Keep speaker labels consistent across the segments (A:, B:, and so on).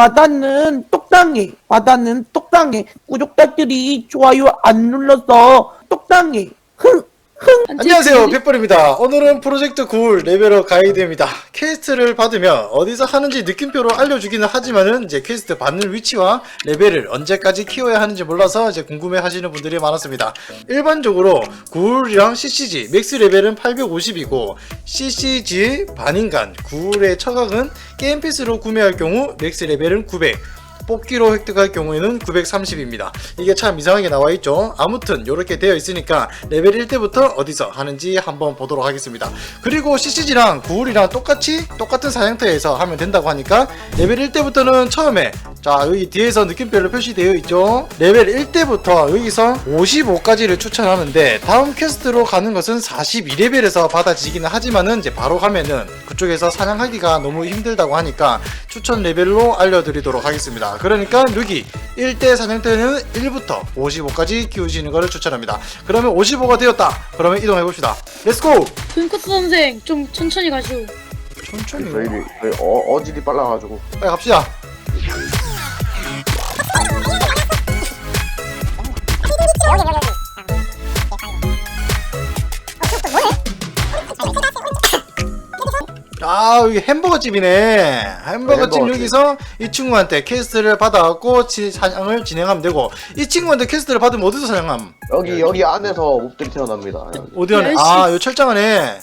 A: 바다는 똑당해. 바다는 똑당해. 구독자들이 좋아요 안 눌러서 똑당해.
B: 안녕하세요. 빅벌입니다. 오늘은 프로젝트 굴 레벨업 가이드입니다. 퀘스트를 받으면 어디서 하는지 느낌표로 알려주기는 하지만은 이제 퀘스트 받는 위치와 레벨을 언제까지 키워야 하는지 몰라서 이제 궁금해 하시는 분들이 많았습니다. 일반적으로 굴이랑 CCG 맥스 레벨은 850이고 CCG 반인간 굴의 처각은 게임 패스로 구매할 경우 맥스 레벨은 900 뽑기로 획득할 경우에는 930입니다. 이게 참 이상하게 나와 있죠. 아무튼 이렇게 되어 있으니까 레벨 1때부터 어디서 하는지 한번 보도록 하겠습니다. 그리고 CCG랑 구울이랑 똑같이 똑같은 사냥터에서 하면 된다고 하니까 레벨 1때부터는 처음에 자 여기 뒤에서 느낌별로 표시되어 있죠. 레벨 1때부터 여기서 55까지를 추천하는데 다음 퀘스트로 가는 것은 42레벨에서 받아지기는 하지만은 이제 바로 가면은 그쪽에서 사냥하기가 너무 힘들다고 하니까 추천 레벨로 알려드리도록 하겠습니다. 그러니까 여기 1대 사냥터는 1부터 55까지 키우시는 것을 추천합니다. 그러면 55가 되었다. 그러면 이동해 봅시다. 렛츠고!
C: 돈코스 선생 좀 천천히 가시오.
B: 천천히
D: 저희 어, 어질이 빨라가지고
B: 빨리 갑시다. 아 여기 햄버거 집이네 햄버거 집
D: 햄버거 집.
B: 여기서 이 친구한테 퀘스트를 받아갖고 지- 사냥을 진행하면 되고 이 친구한테 퀘스트를 받으면 어디서 사냥함?
D: 여기 여기 안에서 몹들이 태어납니다. 여기.
B: 어디 안에?
C: 열심히-
B: 아요 철장 안에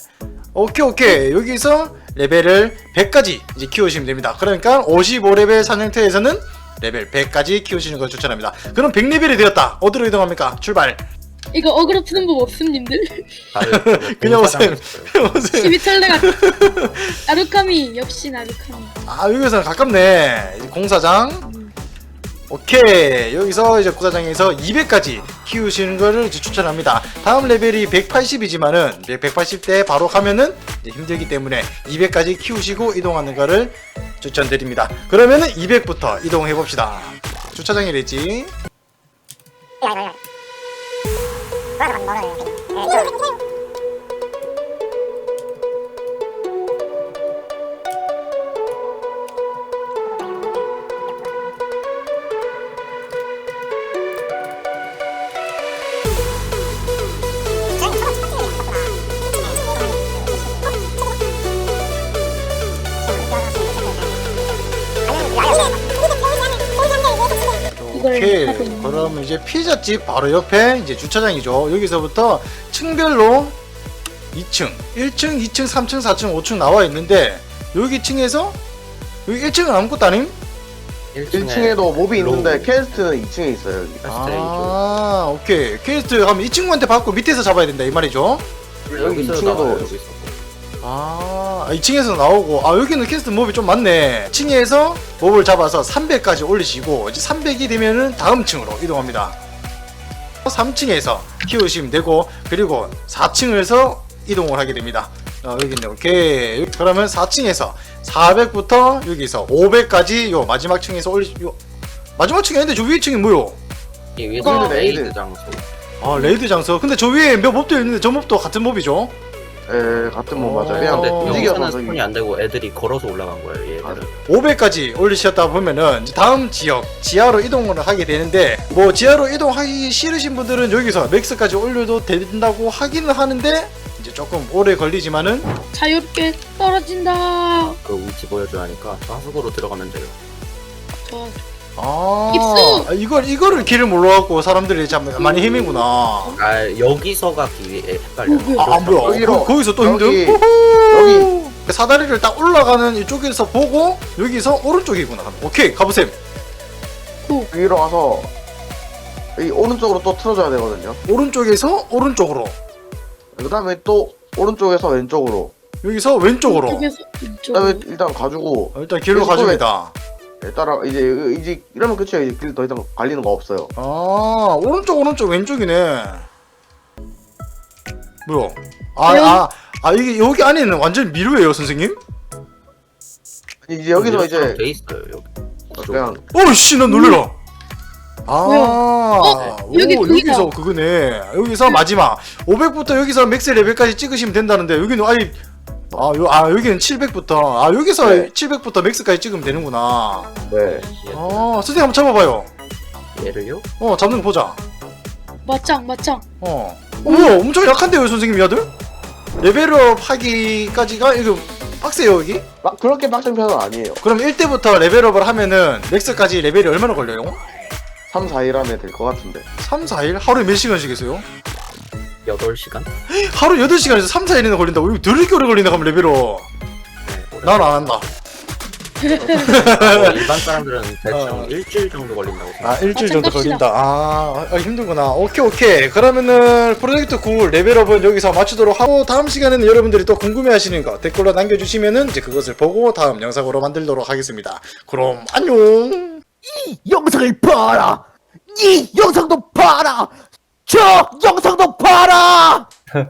B: 오케이 오케이 여기서 레벨을 100까지 이제 키우시면 됩니다 그러니까 55레벨 사냥터에서는 레벨 100까지 키우시는 걸 추천합니다 그럼 100레벨이 되었다 어디로 이동합니까? 출발
C: 이거 어그로 푸는 법 없음 님들?
B: 그냥 오세요. 그냥 오세요.
C: 12털레가 나루카미 역시 나루카미.
B: 아 여기서 가깝네. 이제 공사장. 오케이. 여기서 이제 공사장에서 200까지 키우시는 거를 이제 추천합니다. 다음 레벨이 180이지만은 180대 바로 가면은 이제 힘들기 때문에 200까지 키우시고 이동하는 거를 추천드립니다. 그러면은 200부터 이동해 봅시다. 주차장이 되지
C: 이걸
B: 오케이
C: 하 고 있는
B: 그럼 이제 피자집 바로 옆에 이제 주차장이죠 여기서부터 층별로 2층 1층 2층 3층 4층 5층 나와 있는데 여기 층에서 여기 1층은 아무것도 아님?
D: 1층에도 몹이 있는데 캐스트는 2층에 있어요. 여기.
B: 아 오케이 퀘스트 하면 이 친구한테 받고 밑에서 잡아야 된다 이 말이죠
D: 여기 2층에도
B: 아 2층에서 나오고 아 여기는 퀘스트 몹이 좀 많네 2층에서 몹을 잡아서 300까지 올리시고 이제 300이 되면은 다음 층으로 이동합니다 3층에서 키우시면 되고 그리고 4층에서 이동을 하게 됩니다 어, 여기 있네 오케이 그러면 4층에서 400부터 여기서 500까지 요 마지막 층에서 올리 요 마지막 층이 아닌데 저 위에 층이 뭐요?
E: 레이드
D: 레이드.
E: 장소.
B: 아 레이드 장소 근데 저 위에 몇 몹도 있는데 저 몹도 같은 몹이죠?
D: 예, 같은 몹 맞아요.
B: 어,
D: 그냥
E: 근데
D: 움직여서.
E: 스폰이 안 되고 애들이 걸어서 올라간 거예요. 얘들은.
B: 500까지 올리셨다 보면은 이제 다음 지역 지하로 이동을 하게 되는데 뭐 지하로 이동하기 싫으신 분들은 여기서 맥스까지 올려도 된다고 하기는 하는데 이제 조금 오래 걸리지만은
C: 자유롭게 떨어진다.
E: 그 위치 보여줘야 하니까 좌측으로 들어가면 돼요.
B: 저아
C: 입수!
B: 이걸 이거를 길을 몰라갖고 사람들이 참 많이 헤매구나
E: 아 여기서가 기 헷갈려.
C: 어?
B: 아, 아 뭐야
D: 여기로.
B: 거, 거기서 또 힘듦
D: 여기.
B: 호호! 사다리를 딱 올라가는 이쪽에서 보고 여기서 오른쪽이구나 오케이 가보셈
D: 위로 가서 이 오른쪽으로 또 틀어줘야 되거든요.
B: 오른쪽에서 오른쪽으로
D: 그 다음에 또 오른쪽에서 왼쪽으로.
B: 여기서 왼쪽으로
D: 그 다음에. 일단 가지고
B: 어, 일단 길로
D: 그래서
B: 가줍니다
D: 예, 따라 이제 이제 이러면 끝이에요. 이제 길 더 이상 갈리는 거 없어요.
B: 아 오른쪽 오른쪽 왼쪽이네 뭐야 아
C: 왜요?
B: 아, 아 이게 여기 안에는 완전 미루예요 선생님?
D: 아니, 이제 여기서 이제
E: 돼 있어요 여기.
D: 그냥
B: 어이씨 난 놀래라 아,
C: 뭐야? 어?
B: 오,
C: 여기.
B: 여기서 그거네. 여기서 마지막 500부터 여기서 맥스 레벨까지 찍으시면 된다는데 여기는 아예 아, 요, 아 여기는 700부터 아 여기서
D: 네.
B: 700부터 맥스까지 찍으면 되는구나
D: 네.
B: 어 선생님 한번 잡아봐요
E: 얘를요?
B: 어 잡는 거 보자
C: 맞짱 맞짱.
B: 어 우와 엄청 약한데요 선생님 야들 레벨업 하기까지가 이거 빡세요 여기
D: 막 그렇게 빡센 편은 아니에요.
B: 그럼 1대부터 레벨업을 하면은 맥스까지 레벨이 얼마나 걸려요?
D: 3, 4일 안에 될 것 같은데.
B: 3, 4일? 하루에 몇 시간씩 계세요?
E: 8시간?
B: 하루 8시간에서 3, 4일이나 걸린다고? 이거 더럽게 오래 걸린다 그럼 레벨업
E: 네,
B: 난 안 한다
E: 걸리고 일반 사람들은 대충
B: 어.
E: 일주일 정도 걸린다고 생각.
B: 아 일주일
C: 아,
B: 정도
C: 생각합시다.
B: 걸린다 아, 아 힘들구나 오케이 오케이 그러면은 프로젝트 9 레벨업은 여기서 마치도록 하고 다음 시간에는 여러분들이 또 궁금해 하시는 거 댓글로 남겨주시면은 이제 그것을 보고 다음 영상으로 만들도록 하겠습니다 그럼 안녕
A: 이 영상을 봐라 이 영상도 봐라 저 영상도 봐라